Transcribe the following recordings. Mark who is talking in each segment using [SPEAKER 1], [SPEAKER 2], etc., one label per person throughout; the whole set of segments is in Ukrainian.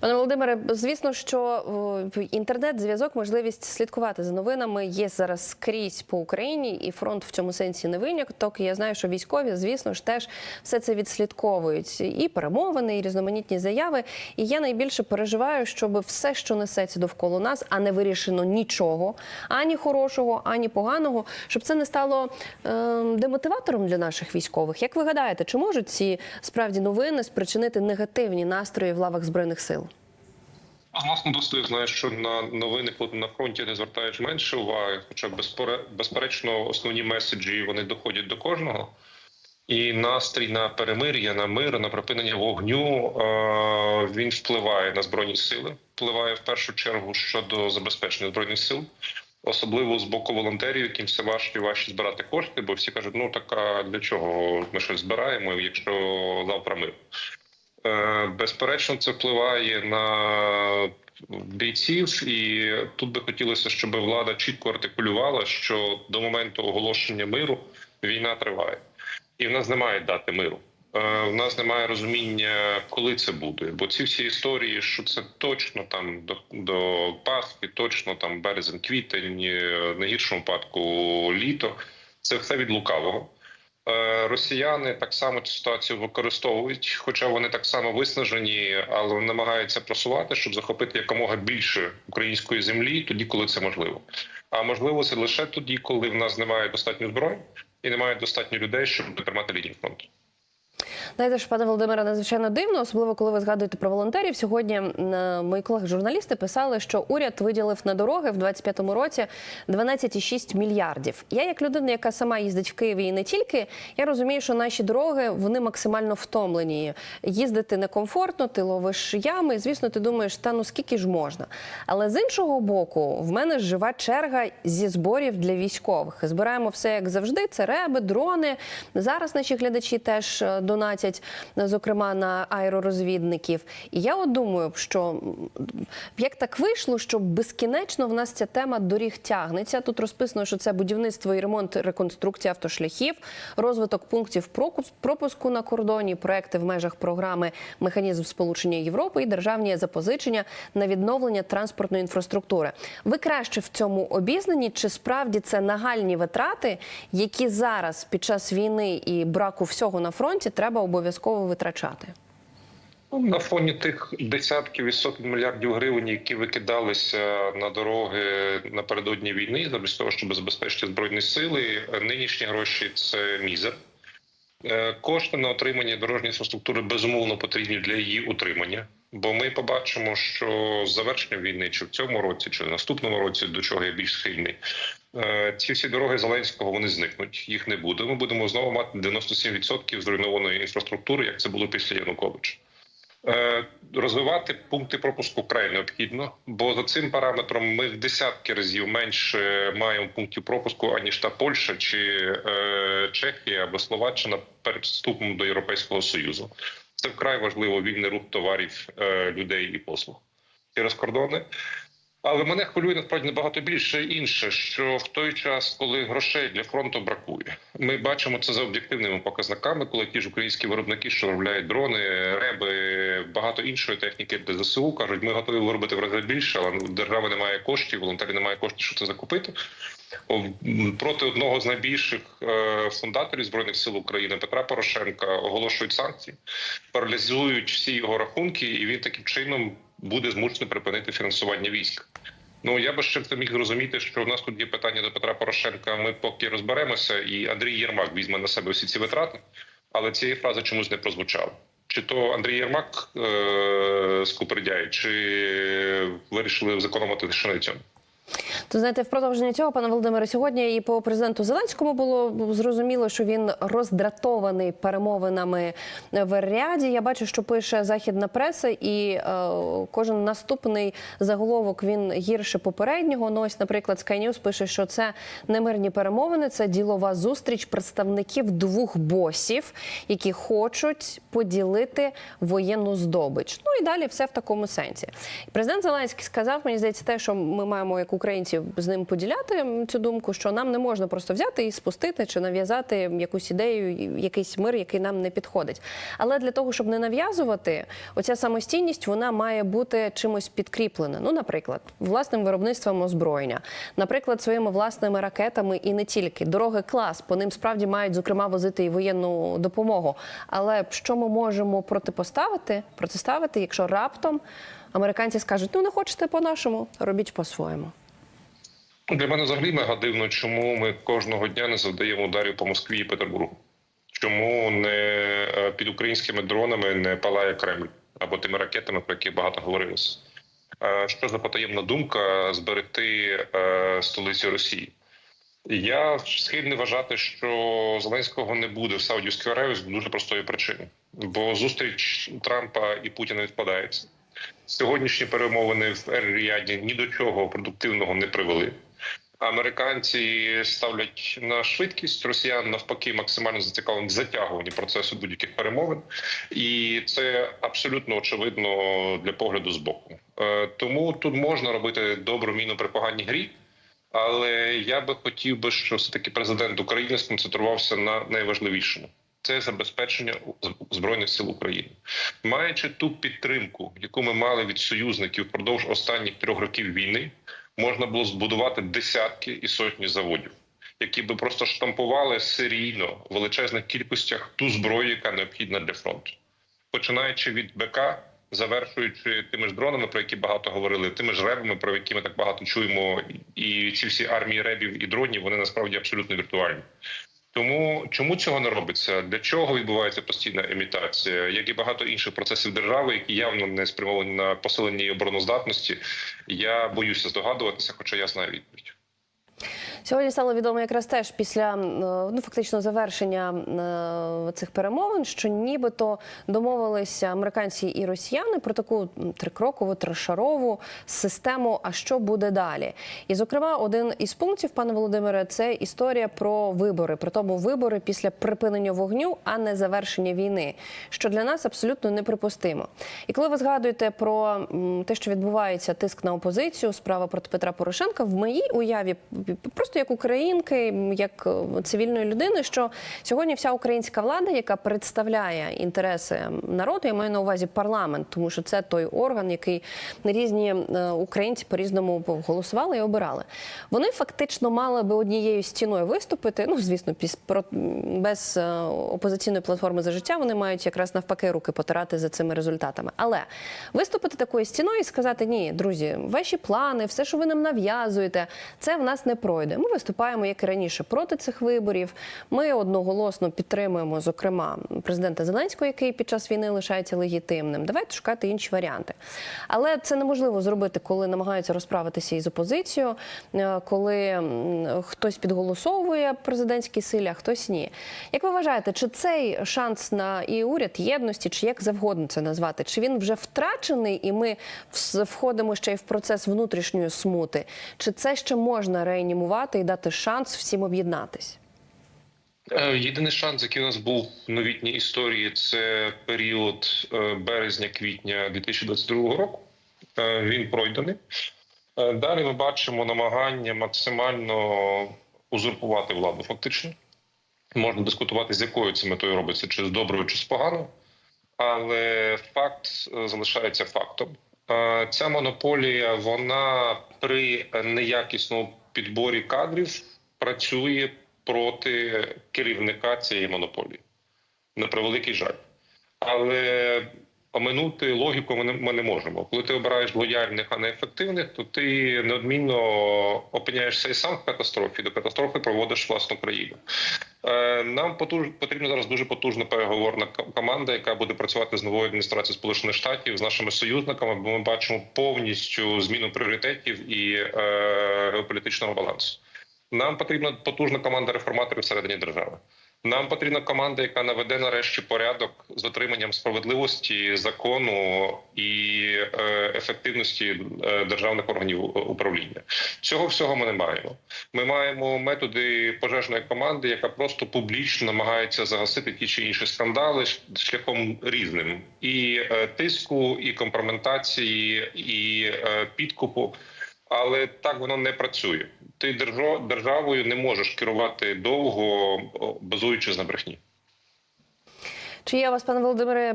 [SPEAKER 1] Пане Володимире, звісно, що інтернет-зв'язок, можливість слідкувати за новинами є зараз скрізь по Україні, і фронт в цьому сенсі не виняток. І Я знаю, що військові, звісно ж, теж все це відслідковують. І перемовини, і різноманітні заяви. І я найбільше переживаю, щоб все, що несеться довкола нас, а не вирішено нічого, ані хорошого, ані поганого, щоб це не стало е, демотиватором для наших військових. Як ви гадаєте, чи можуть ці справді новини спричинити негативні настрої в лавах збройних сил?
[SPEAKER 2] А з власного досвіду знаю, що на новини на фронті не звертаєш менше уваги, хоча безпере- безперечно основні меседжі вони доходять до кожного. І настрій на перемир'я, на мир, на припинення вогню е, він впливає на збройні сили. Впливає в першу чергу щодо забезпечення збройних сил, особливо з боку волонтерів, яким все важче і важче збирати кошти, бо всі кажуть, ну так а для чого ми щось збираємо, якщо завтра мир. Е, Безперечно, це впливає на бійців, і тут би хотілося, щоб влада чітко артикулювала, що до моменту оголошення миру війна триває, і в нас немає дати миру. Е, В нас немає розуміння, коли це буде. Бо ці всі історії, що це точно там до, до Пасхи, точно там березень, квітень, е, на гіршому випадку літо. Це все від лукавого. Е, Росіяни так само цю ситуацію використовують, хоча вони так само виснажені, але намагаються просувати, щоб захопити якомога більше української землі, тоді, коли це можливо. А можливо, це лише тоді, коли в нас немає достатньо зброї і немає достатньо людей, щоб тримати лінію фронту.
[SPEAKER 1] Знаєте ж, пане Володимире, надзвичайно дивно, особливо коли ви згадуєте про волонтерів. Сьогодні е, мої колеги-журналісти писали, що уряд виділив на дороги в 25-му році 12,6 мільярдів. Я, як людина, яка сама їздить в Києві і не тільки, я розумію, що наші дороги вони максимально втомлені. Їздити некомфортно, ти ловиш ями. Звісно, ти думаєш, та ну скільки ж можна. Але з іншого боку, в мене жива черга зі зборів для військових. Збираємо все як завжди. Це реби, дрони. Зараз наші глядачі теж е, донатять. 20, е, зокрема на аеророзвідників. І я от думаю, що як так вийшло, що безкінечно в нас ця тема доріг тягнеться. Тут розписано, що це будівництво і ремонт реконструкція автошляхів, розвиток пунктів пропуску на кордоні, проекти в межах програми Механізм сполучення Європи і державні запозичення на відновлення транспортної інфраструктури. Ви краще в цьому обізнані? Чи справді це нагальні витрати, які зараз під час війни і браку всього на фронті треба? Обов'язково витрачати?
[SPEAKER 2] На фоні тих десятків і сотень мільярдів гривень, які викидалися на дороги напередодні війни, замість того, щоб забезпечити збройні сили, нинішні гроші це мізер. Е, Кошти на отримання дорожньої інфраструктури безумовно потрібні для її утримання. Бо ми побачимо, що з завершенням війни, чи в цьому році, чи в наступному році, до чого я більш схильний, ці всі дороги Зеленського вони зникнуть. Їх не буде. Ми будемо знову мати 97% зруйнованої інфраструктури, як це було після Януковича. Е, Розвивати пункти пропуску вкрай необхідно, бо за цим параметром ми в десятки разів менше маємо пунктів пропуску аніж та Польща чи е, Чехія або Словаччина перед вступом до Європейського союзу. Це вкрай важливо вільний рух товарів, е, людей і послуг через кордони. Але мене хвилює насправді набагато більше інше, що в той час, коли грошей для фронту бракує, ми бачимо це за об'єктивними показниками, коли ті ж українські виробники, що виробляють дрони, реби, багато іншої техніки для ЗСУ, кажуть, ми готові виробити в рази більше, але в держави немає коштів, волонтерів немає коштів, щоб це закупити. Проти одного з найбільших е, фундаторів збройних сил України Петра Порошенка оголошують санкції, паралізують всі його рахунки, і він таким чином буде змушений припинити фінансування військ. Ну я би ще це міг розуміти, що в нас тут є питання до Петра Порошенка. Ми поки розберемося, і Андрій Єрмак візьме на себе всі ці витрати, але цієї фрази чомусь не прозвучало. Чи то Андрій Єрмак е- скупердяє, чи вирішили зекономити лише на цьому?
[SPEAKER 1] То знаєте, в продовження цього, пане Володимире, сьогодні і по президенту Зеленському було зрозуміло, що він роздратований перемовинами в Ріаді. Я бачу, що пише західна преса, і е, кожен наступний заголовок він гірше попереднього. Ну ось, наприклад, Sky News пише, що це не мирні перемовини, це ділова зустріч представників двох босів, які хочуть поділити воєнну здобич. Ну і далі все в такому сенсі. Президент Зеленський сказав, мені здається, те, що ми маємо як українці з ним поділяти цю думку, що нам не можна просто взяти і спустити чи нав'язати якусь ідею, якийсь мир, який нам не підходить. Але для того, щоб не нав'язувати, оця самостійність вона має бути чимось підкріплена. Ну, наприклад, власним виробництвом озброєння, наприклад, своїми власними ракетами і не тільки дороги клас. По ним справді мають зокрема возити і воєнну допомогу. Але що ми можемо протипоставити, протиставити, якщо раптом американці скажуть: ну не хочете по-нашому, робіть по-своєму.
[SPEAKER 2] Для мене взагалі мега дивно, чому ми кожного дня не завдаємо ударів по Москві і Петербургу. Чому не е, під українськими дронами не палає Кремль або тими ракетами, про які багато говорилося? Е, Що за потаємна думка зберегти е, столицю Росії? Я схильний вважати, що Зеленського не буде в Саудівській Аравії з дуже простої причини, бо зустріч Трампа і Путіна відкладається. Сьогоднішні перемовини в Ер-Ріаді ні до чого продуктивного не привели. Американці ставлять на швидкість, росіян навпаки максимально зацікавлені в затягуванні процесу будь-яких перемовин, і це абсолютно очевидно для погляду з боку. Е, Тому тут можна робити добру міну при поганій грі. Але я би хотів би, що все таки президент України сконцентрувався на найважливішому це забезпечення збройних сил України, маючи ту підтримку, яку ми мали від союзників впродовж останніх трьох років війни, можна було збудувати десятки і сотні заводів, які би просто штампували серійно в величезних кількостях ту зброю, яка необхідна для фронту, починаючи від БК. Завершуючи тими ж дронами, про які багато говорили, тими ж ребами, про які ми так багато чуємо, і ці всі армії ребів і дронів вони насправді абсолютно віртуальні. Тому чому цього не робиться? Для чого відбувається постійна емітація, як і багато інших процесів держави, які явно не спрямовані на посилення обороноздатності? Я боюся здогадуватися, хоча я знаю відповідь.
[SPEAKER 1] Сьогодні стало відомо якраз теж після ну фактично завершення е, цих перемовин, що нібито домовилися американці і росіяни про таку трикрокову трошарову систему. А що буде далі? І зокрема, один із пунктів, пане Володимире, це історія про вибори, про тому вибори після припинення вогню, а не завершення війни, що для нас абсолютно неприпустимо. І коли ви згадуєте про те, що відбувається тиск на опозицію, справа проти Петра Порошенка, в моїй уяві просто як українки, як цивільної людини, що сьогодні вся українська влада, яка представляє інтереси народу, я маю на увазі парламент, тому що це той орган, який різні українці по різному голосували і обирали. Вони фактично мали би однією стіною виступити. Ну звісно, без опозиційної платформи за життя вони мають якраз навпаки руки потирати за цими результатами. Але виступити такою стіною і сказати: ні, друзі, ваші плани, все, що ви нам нав'язуєте, це в нас не пройде. Ми виступаємо, як і раніше, проти цих виборів. Ми одноголосно підтримуємо, зокрема, президента Зеленського, який під час війни лишається легітимним. Давайте шукати інші варіанти. Але це неможливо зробити, коли намагаються розправитися із опозицією, коли хтось підголосовує президентській силі, а хтось ні. Як ви вважаєте, чи цей шанс на і уряд єдності, чи як завгодно це назвати, чи він вже втрачений, і ми входимо ще й в процес внутрішньої смути? Чи це ще можна реанімувати і дати шанс всім об'єднатись?
[SPEAKER 2] Єдиний шанс, який у нас був в новітній історії, це період березня-квітня 2022 року. Він пройдений. Далі ми бачимо намагання максимально узурпувати владу. Фактично можна дискутувати, з якою це метою робиться, чи з доброю, чи з поганою, але факт залишається фактом. Ця монополія вона при неякісному підборі кадрів працює проти керівника цієї монополії. На превеликий жаль. Але оминути логіку ми не, можемо. Коли ти обираєш лояльних, а не ефективних, то ти неодмінно опиняєшся і сам в катастрофі. До катастрофи проводиш власну країну. Е, нам потуж, потрібна зараз дуже потужна переговорна команда, яка буде працювати з новою адміністрацією Сполучених Штатів з нашими союзниками. Бо ми бачимо повністю зміну пріоритетів і е, геополітичного балансу. Нам потрібна потужна команда реформаторів всередині держави. Нам потрібна команда, яка наведе нарешті порядок з дотриманням справедливості, закону і е, ефективності е, державних органів управління. Цього всього ми не маємо. Ми маємо методи пожежної команди, яка просто публічно намагається загасити ті чи інші скандали шляхом різним і е, тиску, і компроментації, і підкупу. Але так воно не працює. Ти державою не можеш керувати довго, базуючись на брехні.
[SPEAKER 1] Чи є у вас, пане Володимире,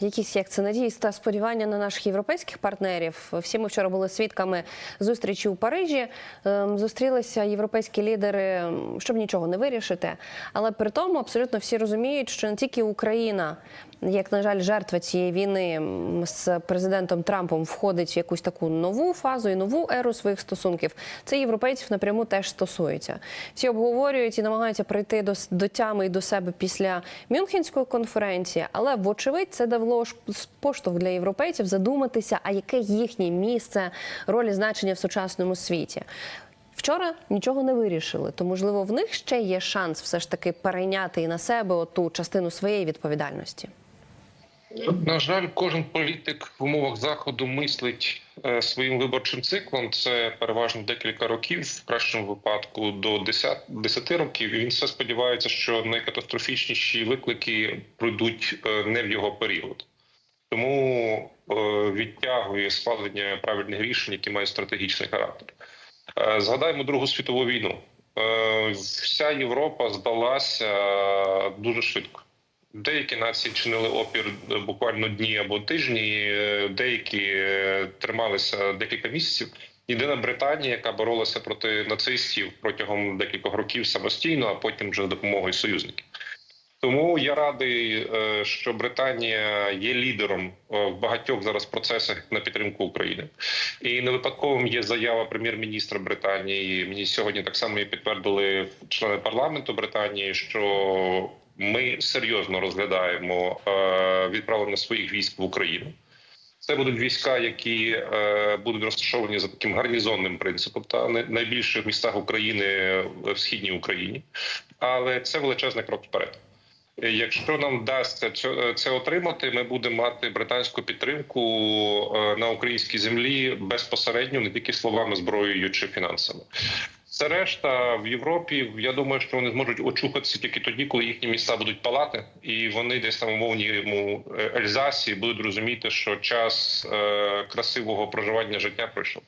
[SPEAKER 1] якісь як це надії та сподівання на наших європейських партнерів? Всі ми вчора були свідками зустрічі у Парижі. Ем, Зустрілися європейські лідери, щоб нічого не вирішити. Але при тому абсолютно всі розуміють, що не тільки Україна, як на жаль, жертва цієї війни з президентом Трампом входить в якусь таку нову фазу і нову еру своїх стосунків. Це європейців напряму теж стосується. Всі обговорюють і намагаються прийти до, до тями і до себе після Мюнхенської конференції, але вочевидь це давало с- поштовх для європейців задуматися, а яке їхнє місце, роль і значення в сучасному світі. Вчора нічого не вирішили, то можливо в них ще є шанс все ж таки перейняти і на себе оту частину своєї відповідальності.
[SPEAKER 2] На жаль, кожен політик в умовах заходу мислить е, своїм виборчим циклом. Це переважно декілька років, в кращому випадку до 10, 10 років. І він все сподівається, що найкатастрофічніші виклики пройдуть е, не в його період. Тому е, відтягує схвалення правильних рішень, які мають стратегічний характер. Згадаємо Другу світову війну. Вся Європа здалася дуже швидко. Деякі нації чинили опір е, буквально дні або тижні, е, деякі е, трималися декілька місяців. Єдина Британія, яка боролася проти нацистів протягом декількох років самостійно, а потім вже з допомогою союзників. Тому я радий, що Британія є лідером в багатьох зараз процесах на підтримку України. І не випадковим є заява прем'єр-міністра Британії. Мені сьогодні так само і підтвердили члени парламенту Британії, що ми серйозно розглядаємо е, відправлення своїх військ в Україну. Це будуть війська, які е, будуть розташовані за таким гарнізонним принципом, та в містах України в східній Україні. Але це величезний крок вперед. Е, Якщо нам вдасться це отримати, ми будемо мати британську підтримку е, на українській землі безпосередньо, не тільки словами, зброєю чи фінансами. Це решта в Європі. Я думаю, що вони зможуть очухатися тільки тоді, коли їхні міста будуть палати, і вони десь там умовному е, Ельзасі будуть розуміти, що час е, красивого проживання життя пройшов.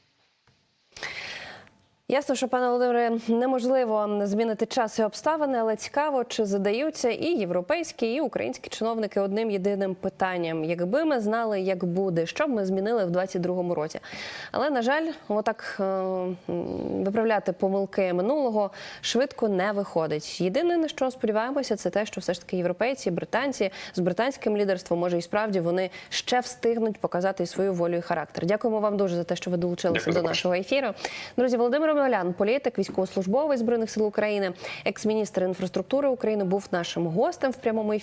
[SPEAKER 1] Ясно, що пане Володимире, неможливо змінити час і обставини, але цікаво, чи задаються і європейські, і українські чиновники одним єдиним питанням: якби ми знали, як буде, що б ми змінили в 22-му році. Але на жаль, отак е, виправляти помилки минулого швидко не виходить. Єдине на що сподіваємося, це те, що все ж таки європейці, британці з британським лідерством, може і справді вони ще встигнуть показати свою волю і характер. Дякуємо вам дуже за те, що ви долучилися
[SPEAKER 2] Дякую
[SPEAKER 1] до нашого ефіру. Друзі, Володимир Омелян, політик, військовослужбовець збройних сил України, екс-міністр інфраструктури України, був нашим гостем в прямому ефірі.